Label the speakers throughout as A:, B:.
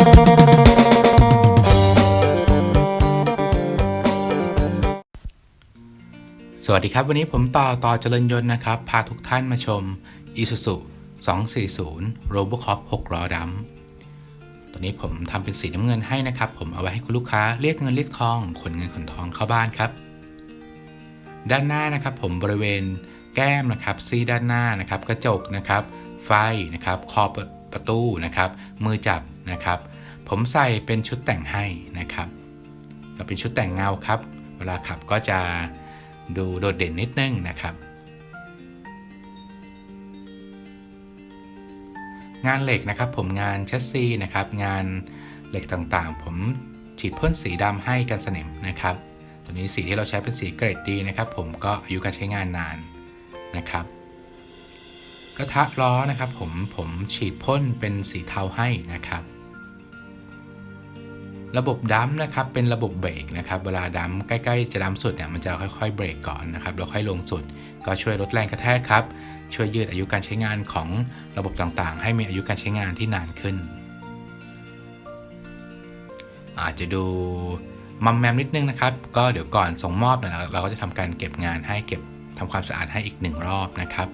A: สวัสดีครับ วันนี้ผมต่อต่อเจริญยนต์นะครับ พาทุกท่านมาชม Isuzu 240 Robocop 6ล้อดำตัวนี้ผมทำเป็นสีน้ำเงินให้นะครับ ผมเอาไว้ให้คุณลูกค้าเรียกเงินเรียกทองขนเงินขนทองเข้าบ้านครับ ด้านหน้านะครับ ผมบริเวณแก้มนะครับซีด้านหน้านะครับ กระจกนะครับ ไฟนะครับขอบประตูนะครับ มือจับนะครับ ผมใส่เป็นชุดแต่งให้นะครับก็เป็นชุดแต่งเงาครับ เวลาขับก็จะดูโดดเด่นนิดนึงนะครับ งานเหล็กนะครับผมงานแชสซีนะครับ งานเหล็กต่างๆ ผมฉีดพ่นสีดำให้กันสนิมนะครับ ตัวนี้สีที่เราใช้เป็นสีเกรดดีนะครับ ผมก็อายุการใช้งานนานนะครับกระทะล้อนะครับผมผมฉีดพ่นเป็นสีเทาให้นะครับ ระบบดัมนะครับเป็นระบบเบรกนะครับเวลาดัมใกล้ๆจะดัมสุดเนี่ยมันจะค่อยๆเบรกก่อนนะครับแล้วค่อยลงสุด ก็ช่วยลดแรงกระแทกครับ ช่วยยืดอายุการใช้งานของระบบต่างๆ ให้มีอายุการใช้งานที่นานขึ้น อาจจะดูมัมแมมนิดนึงนะครับ ก็เดี๋ยวก่อนส่งมอบเนี่ยเราก็จะทำการเก็บงานให้เก็บทำความสะอาดให้อีกหนึ่งรอบนะครับ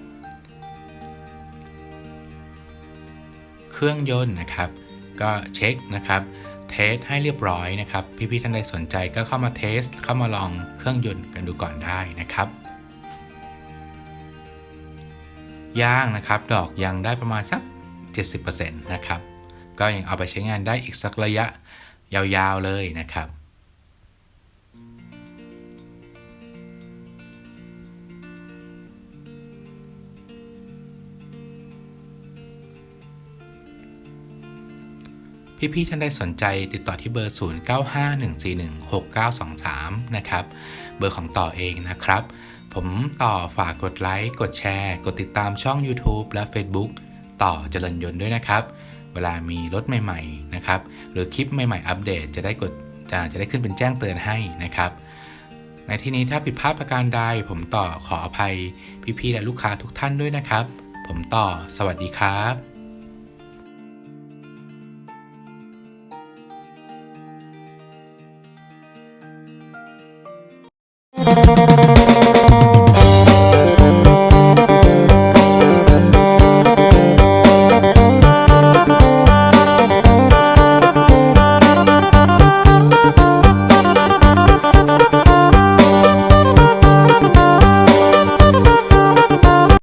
A: เครื่องยนต์นะครับ ก็เช็คนะครับ เทสให้เรียบร้อยนะครับ พี่ๆท่านใดสนใจก็เข้ามาเทส เข้ามาลองเครื่องยนต์กันดูก่อนได้นะครับย่างนะครับ ดอกยังได้ประมาณสัก 70%นะครับ ก็ยังเอาไปใช้งานได้อีกสักระยะยาวๆเลยนะครับ พี่ๆท่านใดสนใจติดต่อที่เบอร์ 0951416923 นะครับ เบอร์ของต่อเองนะครับ ผมต่อฝากกดไลค์ กดแชร์ กดติดตามช่อง YouTube และ Facebook ต่อเจริญยนต์ด้วยนะครับ เวลามีรถใหม่ๆ นะครับ หรือคลิปใหม่ๆ อัปเดตจะได้กดจะจะได้ขึ้นเป็นแจ้งเตือนให้นะครับ ในที่นี้ถ้าผิดพลาดประการใด ผมต่อขออภัยพี่ๆและลูกค้าทุกท่านด้วยนะครับ ผมต่อสวัสดีครับ Thank you.